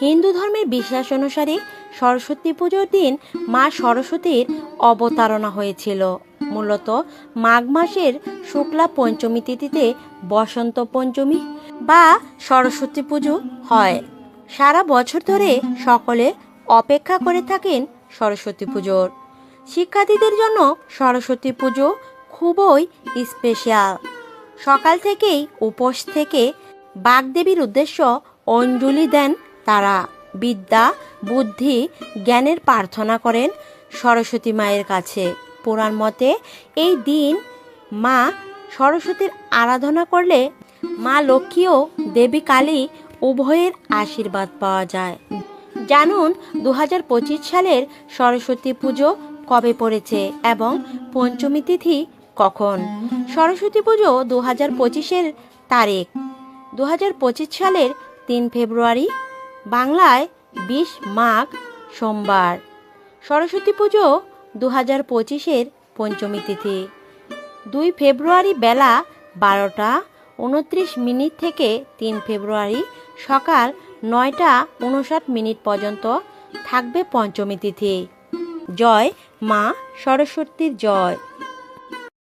হিন্দু ধর্মের বিশ্বাস অনুসারে সরস্বতী পুজোর দিন মা সরস্বতীর অবতারণা হয়েছিল। মূলত মাঘ মাসের শুক্লা পঞ্চমী তিথিতে বসন্ত পঞ্চমী বা সরস্বতী পুজো হয়। সারা বছর ধরে সকলে অপেক্ষা করে থাকেন সরস্বতী পুজোর। শিক্ষার্থীদের জন্য সরস্বতী পুজো খুবই স্পেশাল সকাল থেকেই উপোস থেকে বাগদেবীর উদ্দেশ্য অঞ্জলি দেন তারা বিদ্যা, বুদ্ধি, জ্ঞানের প্রার্থনা করেন সরস্বতী মায়ের কাছে। পুরাণ মতে এই দিন মা সরস্বতীর আরাধনা করলে মা লক্ষ্মী ও দেবী কালী উভয়ের আশীর্বাদ পাওয়া যায়। জানুন দু হাজার পঁচিশ সালের সরস্বতী পুজো কবে পড়েছে এবং পঞ্চমী তিথি কখন? সরস্বতী পুজো দু হাজার পঁচিশের তারিখ। দু হাজার পঁচিশ সালের তিন ফেব্রুয়ারি বাংলায় বিশ মাঘ সোমবার। সরস্বতী পুজো দু হাজার পঁচিশের পঞ্চমী তিথি। দুই ফেব্রুয়ারি বেলা বারোটা উনত্রিশ মিনিট থেকে তিন ফেব্রুয়ারি সকাল নয়টা উনষাট মিনিট পর্যন্ত থাকবে পঞ্চমী তিথি। জয় মা সরস্বতীর জয়।